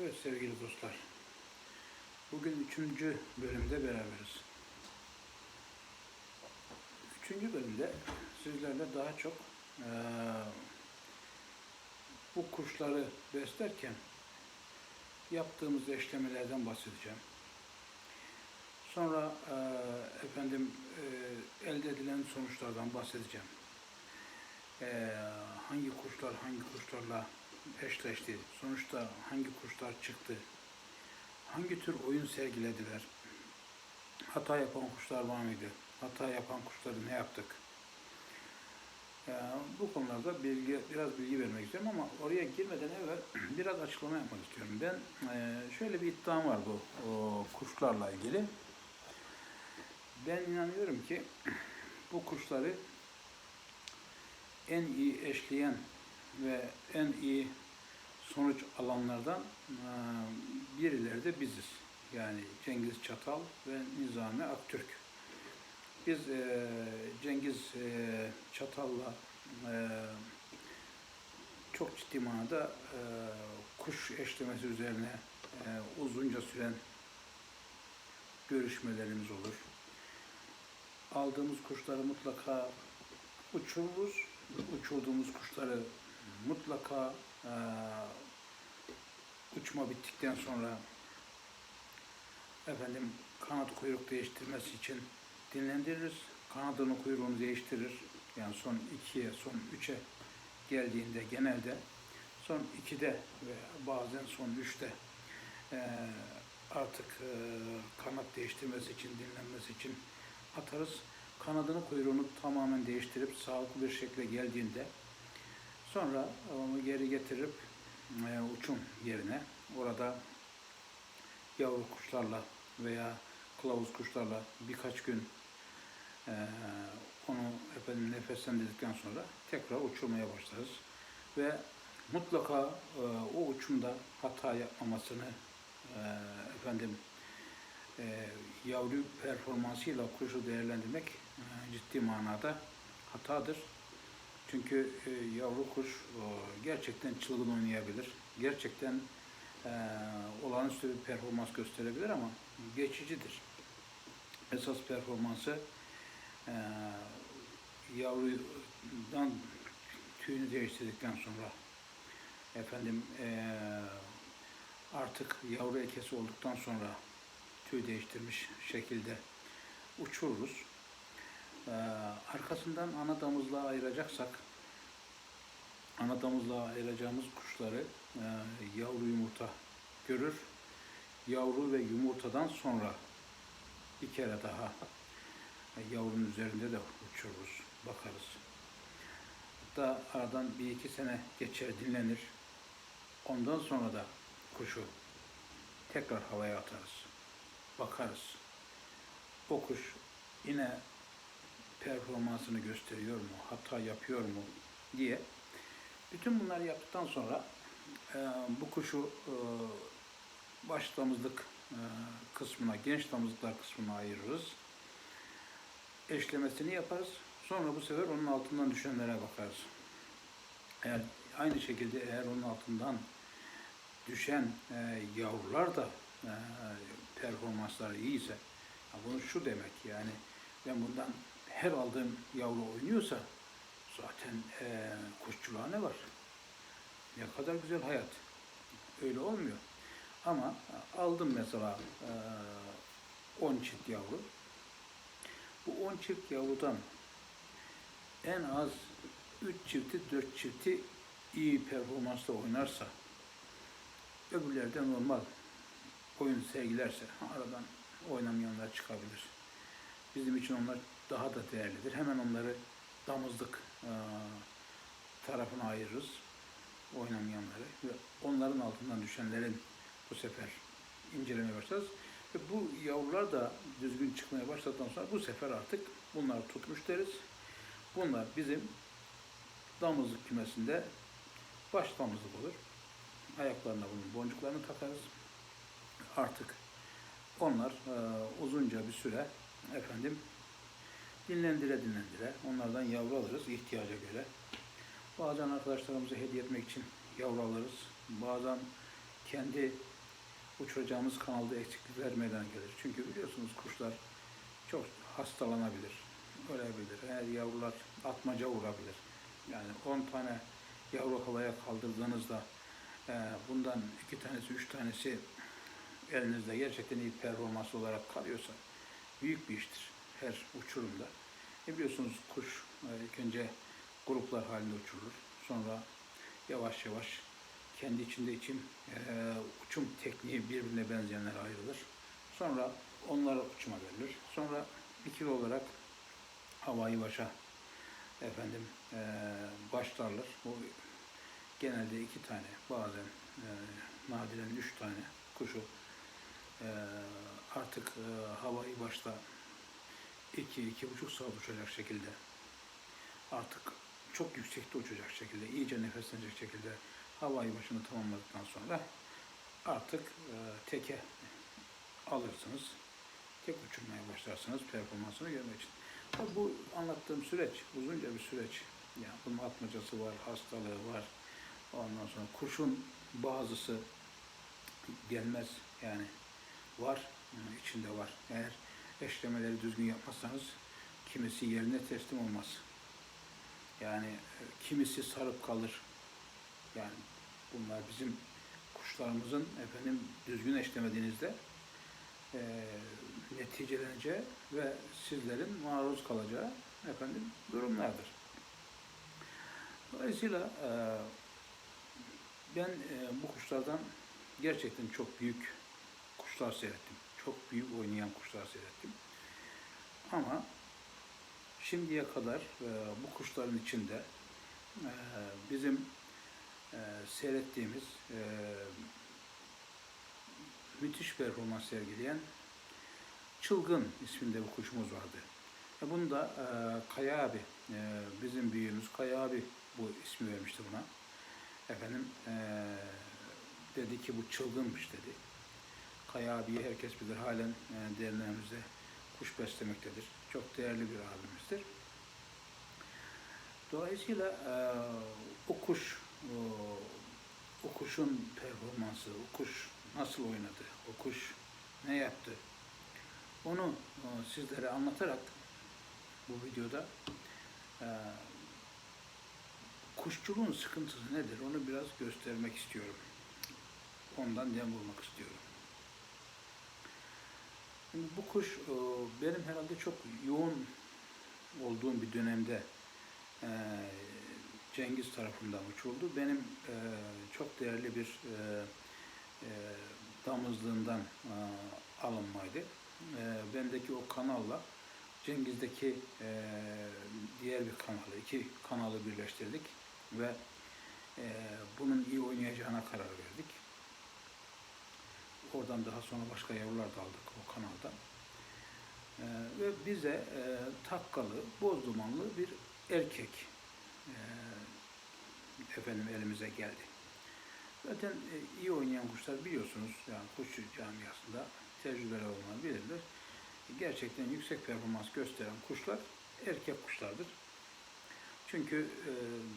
Evet sevgili dostlar. Bugün üçüncü bölümde beraberiz. Üçüncü bölümde sizlerle daha çok eee, bu kuşları beslerken yaptığımız eşlemelerden bahsedeceğim. Sonra eee, efendim eee, elde edilen sonuçlardan bahsedeceğim. Eee, hangi kuşlar hangi kuşlarla eşleşti, sonuçta hangi kuşlar çıktı, hangi tür oyun sergilediler, hata yapan kuşlar var mıydı, hata yapan kuşları ne yaptık? Eee, bu konularda bilgi, biraz bilgi vermek istiyorum ama oraya girmeden evvel biraz açıklama yapmak istiyorum. Ben eee, şöyle bir iddiam var bu o kuşlarla ilgili. Ben inanıyorum ki bu kuşları en iyi eşleyen ve en iyi sonuç alanlardan birileri de biziz. Yani Cengiz Çatal ve Nizami Aktürk. Biz Cengiz Çatal'la çok ciddi manada kuş eşlemesi üzerine uzunca süren görüşmelerimiz olur. Aldığımız kuşları mutlaka uçururuz. Uçurduğumuz kuşları mutlaka eee, uçma bittikten sonra efendim kanat kuyruk değiştirmesi için dinlendiririz. Kanadını kuyruğunu değiştirir. Yani son ikiye, son üçe geldiğinde genelde son ikide ve bazen son üçte eee, artık eee, kanat değiştirmesi için, dinlenmesi için atarız. Kanadını kuyruğunu tamamen değiştirip sağlıklı bir şekilde geldiğinde sonra onu geri getirip e, uçum yerine orada yavru kuşlarla veya kılavuz kuşlarla birkaç gün e, onu efendim nefeslendirdikten sonra tekrar uçurmaya başlarız ve mutlaka e, o uçumda hata yapmamasını e, efendim yavru performansıyla kuşu değerlendirmek ciddi manada hatadır. Çünkü e, yavru kuş e, gerçekten çılgın oynayabilir. Gerçekten e, olağanüstü bir performans gösterebilir ama geçicidir. Esas performansı e, yavrudan tüyünü değiştirdikten sonra efendim e, artık yavru ekesi olduktan sonra tüy değiştirmiş şekilde uçururuz. Ee, arkasından ana damızlığa ayıracaksak ana damızlığa ayıracağımız kuşları e, yavru yumurta görür. Yavru ve yumurtadan sonra bir kere daha e, yavrunun üzerinde de uçururuz, bakarız. Hatta aradan bir iki sene geçer, dinlenir. Ondan sonra da kuşu tekrar havaya atarız. Bakarız. O kuş yine performansını gösteriyor mu, hata yapıyor mu diye. Bütün bunları yaptıktan sonra e, bu kuşu e, baş damızlık e, kısmına, genç damızlıklar kısmına ayırırız. Eşlemesini yaparız. Sonra bu sefer onun altından düşenlere bakarız. Eğer aynı şekilde eğer onun altından düşen e, yavrular da e, performansları iyiyse, ya bunu şu demek yani ben bundan her aldığım yavru oynuyorsa zaten e, kuşçuluğa ne var? Ne kadar güzel hayat. Öyle olmuyor. Ama aldım mesela e, 10 çift yavru. Bu 10 çift yavrudan en az 3 çifti 4 çifti iyi performansla oynarsa öbürleri de normal oyun sergilerse aradan oynamayanlar çıkabilir. Bizim için onlar daha da değerlidir. Hemen onları damızlık tarafına ayırırız. Oynamayanları ve onların altından düşenlerin bu sefer incelemeye başlarız. Ve bu yavrular da düzgün çıkmaya başladıktan sonra bu sefer artık bunlar tutmuş deriz. Bunlar bizim damızlık kümesinde baş damızlık olur. Ayaklarına bunun boncuklarını takarız. Artık onlar e, uzunca bir süre efendim dinlendire dinlendire onlardan yavru alırız ihtiyaca göre. Bazen arkadaşlarımıza hediye etmek için yavru alırız. Bazen kendi uçuracağımız kanalda eksiklikler meydana gelir. Çünkü biliyorsunuz kuşlar çok hastalanabilir, ölebilir. Eğer yavrular atmaca vurabilir. Yani 10 tane yavru havaya kaldırdığınızda e, bundan iki tanesi, üç tanesi elinizde gerçekten iyi performans olarak kalıyorsa büyük bir iştir her uçurumda. E biliyorsunuz kuş e, ilk önce gruplar halinde uçurulur. Sonra yavaş yavaş kendi içinde için e, uçum tekniği birbirine benzeyenler ayrılır. Sonra onlara uçuma verilir. Sonra ikili olarak havayı başa efendim e, başlarlar. Bu genelde iki tane, bazen e, nadiren üç tane kuşu e, artık e, havayı başta iki, iki buçuk saat uçacak şekilde artık çok yüksekte uçacak şekilde, iyice nefeslenecek şekilde havayı başını tamamladıktan sonra artık e, teke alırsınız. Tek uçurmaya başlarsınız performansını görmek için. Tabii bu anlattığım süreç uzunca bir süreç. Yani bunun atmacası var, hastalığı var. Ondan sonra kuşun bazısı gelmez yani var, içinde var. Eğer eşlemeleri düzgün yapmazsanız kimisi yerine teslim olmaz. Yani e, kimisi sarıp kalır. Yani bunlar bizim kuşlarımızın efendim düzgün eşlemediğinizde e, neticeleneceği ve sizlerin maruz kalacağı efendim durumlardır. Dolayısıyla e, ben e, bu kuşlardan gerçekten çok büyük kuşlar seyrettim. Çok büyük oynayan kuşlar seyrettim. Ama şimdiye kadar e, bu kuşların içinde e, bizim e, seyrettiğimiz e, müthiş performans sergileyen Çılgın isminde bir kuşumuz vardı. E bunu da e, Kaya abi, e, bizim büyüğümüz Kaya abi bu ismi vermişti buna. Efendim e, dedi ki bu çılgınmış dedi. Kaya abiyi herkes bilir halen e, derneğimizde kuş beslemektedir. Çok değerli bir abimizdir. Dolayısıyla e, o kuş, o, o kuşun performansı, o kuş nasıl oynadı, o kuş ne yaptı, onu e, sizlere anlatarak bu videoda e, kuşçuluğun sıkıntısı nedir onu biraz göstermek istiyorum. Ondan dem vurmak istiyorum. Şimdi bu kuş e, benim herhalde çok yoğun olduğum bir dönemde e, Cengiz tarafından uçuldu. Benim e, çok değerli bir damızlığından alınmaydı. Bendeki o kanalla Cengiz'deki diğer bir kanalı, iki kanalı birleştirdik ve bunun iyi oynayacağına karar verdik. Oradan daha sonra başka yavrular da aldık o kanalda. E, ve bize e, takkalı, boz dumanlı bir erkek e, efendim elimize geldi. Zaten e, iyi oynayan kuşlar biliyorsunuz yani kuşçu camiasında tecrübeli olanlar bilirler. Gerçekten yüksek performans gösteren kuşlar erkek kuşlardır. Çünkü e,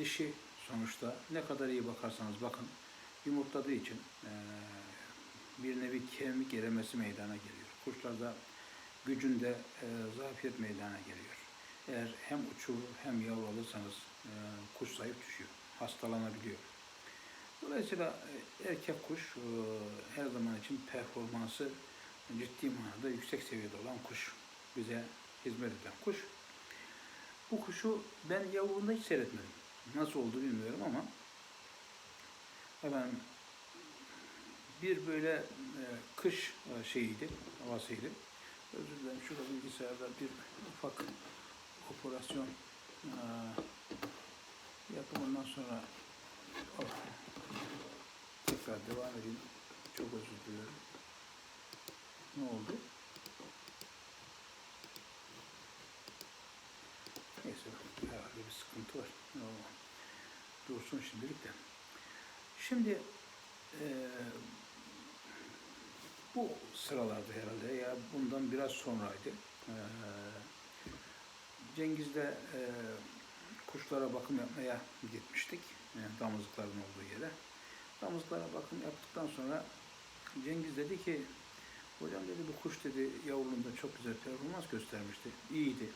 dişi sonuçta ne kadar iyi bakarsanız bakın yumurtladığı için e, bir nevi kemik erimesi meydana geliyor. Kuşlarda gücünde e, zafiyet meydana geliyor. Eğer hem uçurur hem yavru alırsanız e, kuş zayıf düşüyor, hastalanabiliyor. Dolayısıyla e, erkek kuş e, her zaman için performansı ciddi manada yüksek seviyede olan kuş. Bize hizmet eden kuş. Bu kuşu ben yavruunda hiç seyretmedim. Nasıl oldu bilmiyorum ama efendim bir böyle e, kış e, şeyiydi, havasıydı. Özür dilerim şurada bilgisayarda bir ufak operasyon e, yapımından sonra oh, tekrar devam edeyim. Çok özür diliyorum. Ne oldu? Neyse herhalde bir sıkıntı var. Dursun şimdilik de. Şimdi eee bu sıralarda herhalde ya bundan biraz sonraydı. Eee Cengiz'de eee kuşlara bakım yapmaya gitmiştik. Yani damızlıkların olduğu yere. Damızlıklara bakım yaptıktan sonra Cengiz dedi ki hocam dedi bu kuş dedi yavruluğunda çok güzel performans göstermişti. İyiydi.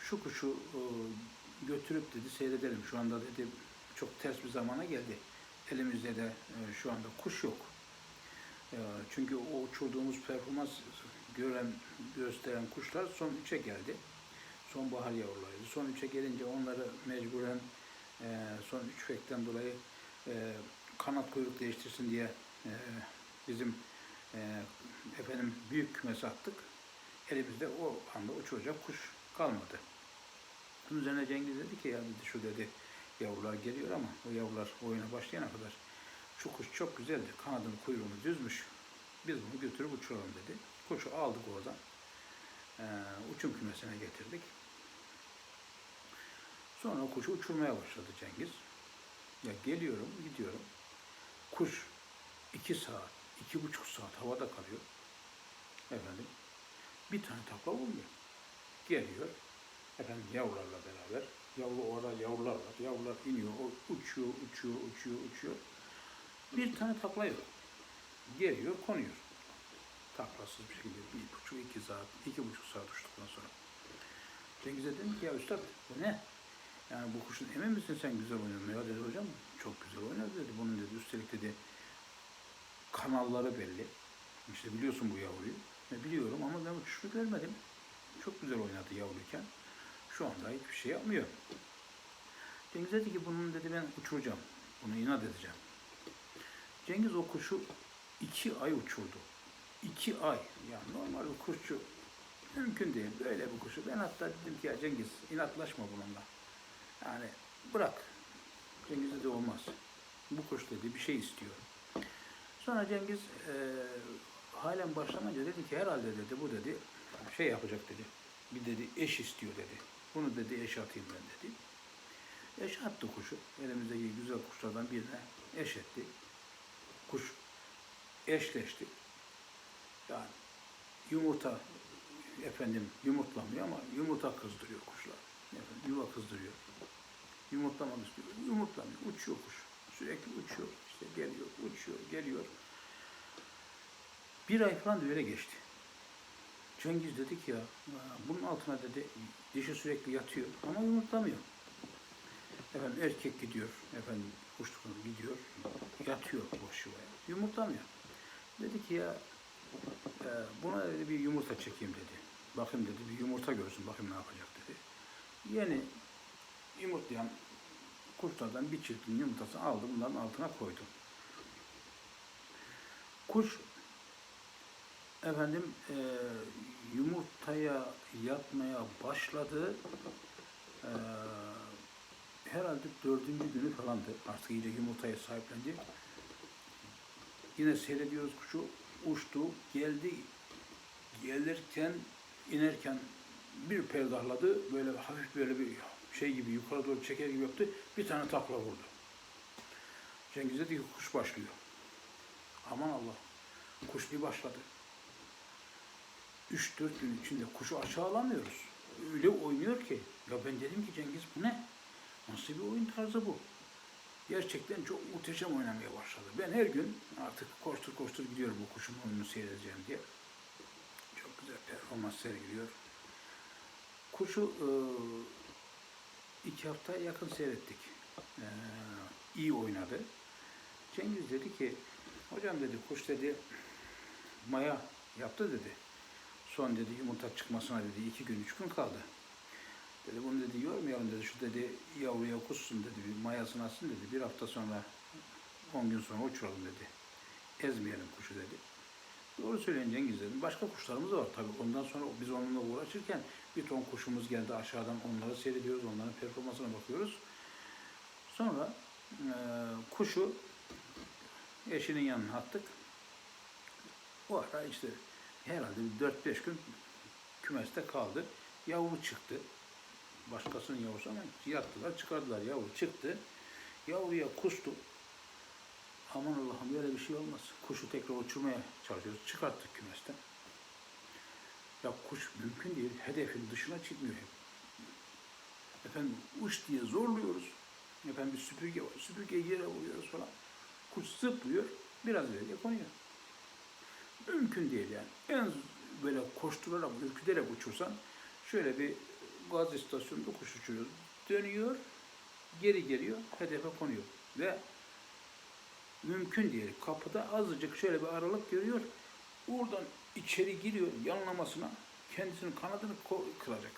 Şu kuşu e, götürüp dedi seyredelim. Şu anda dedi çok ters bir zamana geldi. Elimizde de e, şu anda kuş yok. Çünkü o uçurduğumuz performans gören, gösteren kuşlar son üçe geldi. Sonbahar yavrularıydı. Son üçe gelince onları mecburen e, son üç fekten dolayı e, kanat kuyruk değiştirsin diye e, bizim efendim büyük kümesi attık. Elimizde o anda uçuracak kuş kalmadı. Bunun üzerine Cengiz dedi ki ya dedi şu dedi yavrular geliyor ama o yavrular oyuna başlayana kadar şu kuş çok güzeldi. Kanadını kuyruğunu düzmüş. Biz bunu götürüp uçuralım dedi. Kuşu aldık oradan. Ee, uçum kümesine getirdik. Sonra o kuşu uçurmaya başladı Cengiz. Ya geliyorum, gidiyorum. Kuş iki saat, iki buçuk saat havada kalıyor. Efendim, bir tane takla vurmuyor. Geliyor, efendim yavrularla beraber. Yavru orada yavrular var. Yavrular iniyor, o uçuyor, uçuyor, uçuyor, uçuyor. Bir tane takla yok. Geliyor, konuyor. Taklasız bir şekilde bir buçuk, iki saat, iki buçuk saat uçtuktan sonra. Cengiz'e dedim ki ya üstad bu ne? Yani bu kuşun emin misin sen güzel oynadın? Ya dedi hocam çok güzel oynadı dedi. Bunun dedi üstelik dedi kanalları belli. İşte biliyorsun bu yavruyu. E, biliyorum ama ben uçuşunu görmedim. Çok güzel oynadı yavruyken. Şu anda hiçbir şey yapmıyor. Cengiz dedi ki bunun dedi ben uçuracağım. Bunu inat edeceğim. Cengiz o kuşu iki ay uçurdu. İki ay. Yani normal bir kuşçu mümkün değil. Böyle bir kuşu. Ben hatta dedim ki ya Cengiz inatlaşma bununla. Yani bırak. Cengiz'e de olmaz. Bu kuş dedi bir şey istiyor. Sonra Cengiz e, halen başlamayınca dedi ki herhalde dedi bu dedi şey yapacak dedi. Bir dedi eş istiyor dedi. Bunu dedi eş atayım ben dedi. Eş attı kuşu. Elimizdeki güzel kuşlardan birine eş etti. Kuş eşleşti. Yani yumurta efendim yumurtlamıyor ama yumurta kızdırıyor kuşlar. Efendim, yuva kızdırıyor. Yumurtlamak istiyor. Yumurtlamıyor. Uçuyor kuş. Sürekli uçuyor. İşte geliyor, uçuyor, geliyor. Bir ay falan da öyle geçti. Cengiz dedi ki ya bunun altına dedi dişi sürekli yatıyor ama yumurtlamıyor. Efendim erkek gidiyor, efendim kuşlukları gidiyor, yatıyor boş yuvaya, yumurtlamıyor. Dedi ki ya e, buna dedi bir yumurta çekeyim dedi. Bakayım dedi bir yumurta görsün bakayım ne yapacak dedi. Yeni yumurtlayan kuşlardan bir çiftin yumurtasını aldı bunların altına koydu. Kuş efendim e, yumurtaya yatmaya başladı. E, herhalde dördüncü günü falandı. Artık iyice yumurtaya sahiplendi. Yine seyrediyoruz kuşu. Uçtu, geldi. Gelirken, inerken bir perdahladı. Böyle hafif böyle bir şey gibi yukarı doğru çeker gibi yaptı. Bir tane takla vurdu. Cengiz dedi ki kuş başlıyor. Aman Allah. Kuş bir başladı. 3-4 gün içinde kuşu aşağı alamıyoruz. Öyle oynuyor ki. Ya ben dedim ki Cengiz bu ne? Nasıl bir oyun tarzı bu? Gerçekten çok muhteşem oynamaya başladı. Ben her gün artık koştur koştur gidiyorum bu kuşun oyununu seyredeceğim diye. Çok güzel performans sergiliyor. Kuşu e, iki hafta yakın seyrettik. E, iyi oynadı. Cengiz dedi ki, hocam dedi kuş dedi maya yaptı dedi. Son dedi yumurta çıkmasına dedi iki gün üç gün kaldı. Dedi bunu dedi yormayalım dedi şu dedi yavruya kussun dedi bir mayasını atsın dedi bir hafta sonra on gün sonra uçuralım dedi. Ezmeyelim kuşu dedi. Doğru söyleyin Cengiz dedim. Başka kuşlarımız da var tabii. Ondan sonra biz onunla uğraşırken bir ton kuşumuz geldi aşağıdan onları seyrediyoruz. Onların performansına bakıyoruz. Sonra e, kuşu eşinin yanına attık. O ara işte herhalde 4-5 gün kümeste kaldı. Yavru çıktı. Başkasının yavrusu ama yattılar, çıkardılar. Yavru çıktı. Yavruya kustu. Aman Allah'ım böyle bir şey olmaz. Kuşu tekrar uçurmaya çalışıyoruz. Çıkarttık kümesten. Ya kuş mümkün değil. Hedefin dışına çıkmıyor hep. Efendim uç diye zorluyoruz. Efendim bir süpürge var. Süpürgeyi yere vuruyoruz falan. Kuş zıplıyor, biraz ileriye konuyor. Mümkün değil yani. En böyle koşturarak, ürküterek uçursan şöyle bir gaz istasyonunda kuş uçuruyor. Dönüyor, geri geliyor, hedefe konuyor. Ve mümkün değil. Kapıda azıcık şöyle bir aralık görüyor. Oradan içeri giriyor yanlamasına kendisinin kanadını kıracak.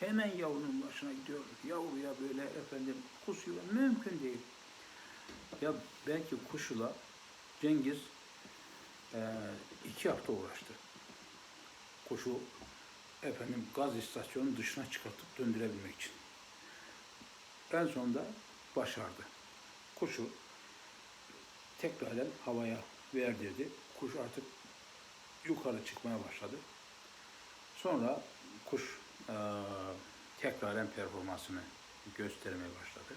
Hemen yavrunun başına gidiyor. Yavruya böyle efendim kusuyor. Mümkün değil. Ya belki kuşula Cengiz eee, iki hafta uğraştı. Kuşu efendim gaz istasyonunun dışına çıkartıp döndürebilmek için. En sonunda başardı. Kuşu tekrardan havaya verdirdi. Kuş artık yukarı çıkmaya başladı. Sonra kuş eee tekraren performansını göstermeye başladı.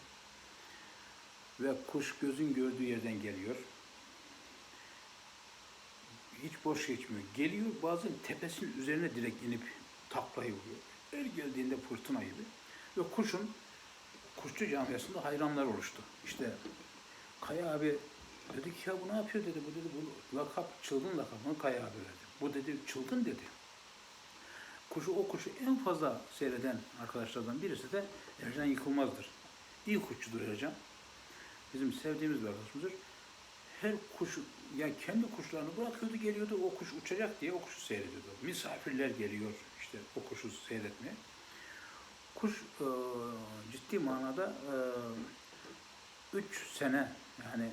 Ve kuş gözün gördüğü yerden geliyor. Hiç boş geçmiyor. Geliyor bazen tepesinin üzerine direkt inip taklayı vuruyor. Her geldiğinde fırtına gibi. Ve kuşun kuşçu camiasında hayranlar oluştu. İşte Kaya abi dedi ki ya bu ne yapıyor dedi. Bu dedi bu lakap çılgın lakabını Kaya abi verdi. Bu dedi çılgın dedi. Kuşu o kuşu en fazla seyreden arkadaşlardan birisi de Ercan Yıkılmaz'dır. İyi kuşçudur Ercan. Bizim sevdiğimiz bir arkadaşımızdır. Her kuşu, ya kendi kuşlarını bırakıyordu geliyordu o kuş uçacak diye o kuşu seyrediyordu. Misafirler geliyor işte o kuşu seyretmeye. Kuş e, ciddi manada 3 sene yani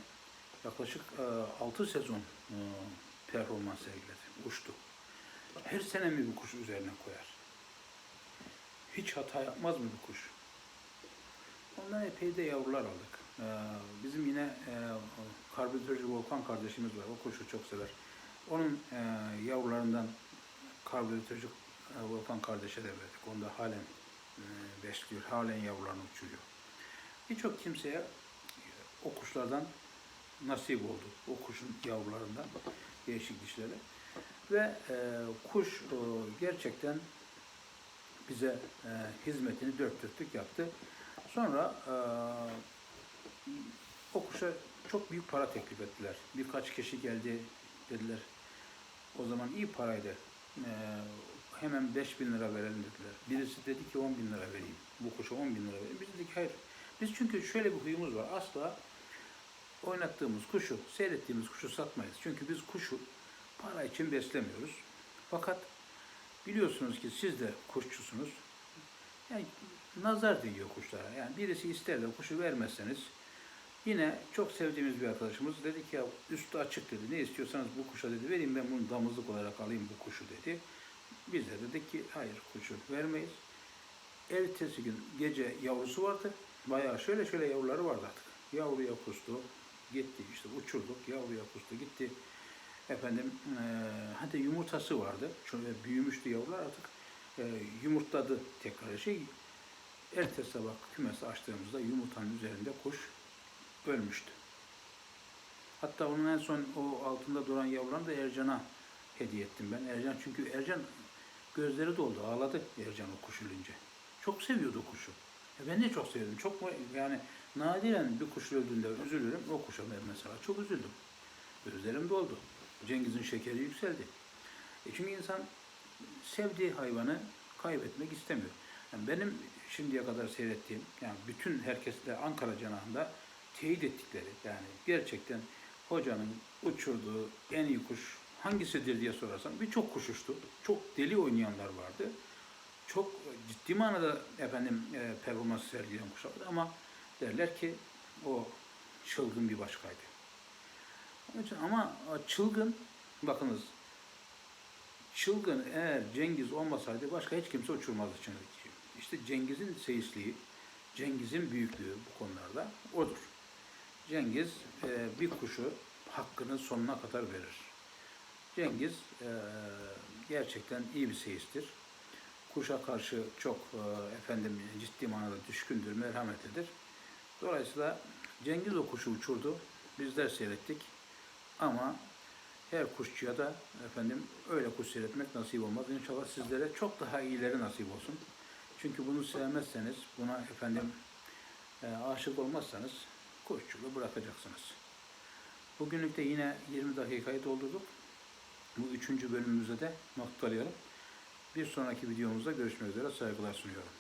yaklaşık 6 sezon e, performans sergiledi, uçtu. Her sene mi bir kuş üzerine koyar? Hiç hata yapmaz mı bir kuş? Ondan epey de yavrular aldık. Ee, bizim yine e, karbüratörcü Volkan kardeşimiz var. O kuşu çok sever. Onun e, yavrularından karbüratörcü e, Volkan kardeşe de verdik. Onu da halen e, besliyor. Halen yavrularını uçuruyor. Birçok kimseye o kuşlardan nasip oldu. O kuşun yavrularından değişik dişleri. Ve e, kuş e, gerçekten bize e, hizmetini dört dörtlük yaptı. Sonra e, o kuşa çok büyük para teklif ettiler. Birkaç kişi geldi dediler. O zaman iyi paraydı. E, hemen 5 bin lira verelim dediler. Birisi dedi ki 10 bin lira vereyim. Bu kuşa 10 bin lira vereyim. Biz dedik hayır. Biz çünkü şöyle bir huyumuz var. Asla oynattığımız kuşu, seyrettiğimiz kuşu satmayız. Çünkü biz kuşu para için beslemiyoruz. Fakat biliyorsunuz ki siz de kuşçusunuz. Yani nazar değiyor kuşlara. Yani birisi ister de kuşu vermezseniz yine çok sevdiğimiz bir arkadaşımız dedi ki ya üstü açık dedi. Ne istiyorsanız bu kuşa dedi vereyim ben bunu damızlık olarak alayım bu kuşu dedi. Biz de dedik ki hayır kuşu vermeyiz. Ertesi gün gece yavrusu vardı. Bayağı şöyle şöyle yavruları vardı artık. Yavruya kustu. Gitti işte uçurduk. Yavruya kustu gitti. Efendim eee hadi yumurtası vardı. Şöyle büyümüştü yavrular artık. eee, yumurtladı tekrar şey. Ertesi sabah kümesi açtığımızda yumurtanın üzerinde kuş ölmüştü. Hatta onun en son o altında duran yavrularını da Ercan'a hediye ettim ben. Ercan çünkü Ercan gözleri doldu, ağladı Ercan o kuş ölünce. Çok seviyordu kuşu. E ben de çok sevdim. Çok yani nadiren bir kuş öldüğünde üzülürüm. O kuşa ben mesela çok üzüldüm. Gözlerim doldu. Cengiz'in şekeri yükseldi. E çünkü insan sevdiği hayvanı kaybetmek istemiyor. Yani benim şimdiye kadar seyrettiğim, yani bütün herkesle Ankara cenahında teyit ettikleri, yani gerçekten hocanın uçurduğu en iyi kuş hangisidir diye sorarsan birçok kuş uçtu. Çok deli oynayanlar vardı. Çok ciddi manada efendim e, performans sergileyen kuşlar vardı ama derler ki o çılgın bir başkaydı. Onun için ama çılgın bakınız çılgın eğer Cengiz olmasaydı başka hiç kimse uçurmazdı Çınar'ı. İşte Cengiz'in seyisliği, Cengiz'in büyüklüğü bu konularda odur. Cengiz e, bir kuşu hakkını sonuna kadar verir. Cengiz e, gerçekten iyi bir seyistir. Kuşa karşı çok e, efendim ciddi manada düşkündür, merhametlidir. Dolayısıyla Cengiz o kuşu uçurdu. Bizler seyrettik. Ama her kuşçuya da efendim öyle kuş seyretmek nasip olmaz. İnşallah sizlere çok daha iyileri nasip olsun. Çünkü bunu sevmezseniz, buna efendim e, aşık olmazsanız kuşçuluğu bırakacaksınız. Bugünlük de yine 20 dakikayı doldurduk. Bu üçüncü bölümümüzde de noktalayalım. Bir sonraki videomuzda görüşmek üzere saygılar sunuyorum.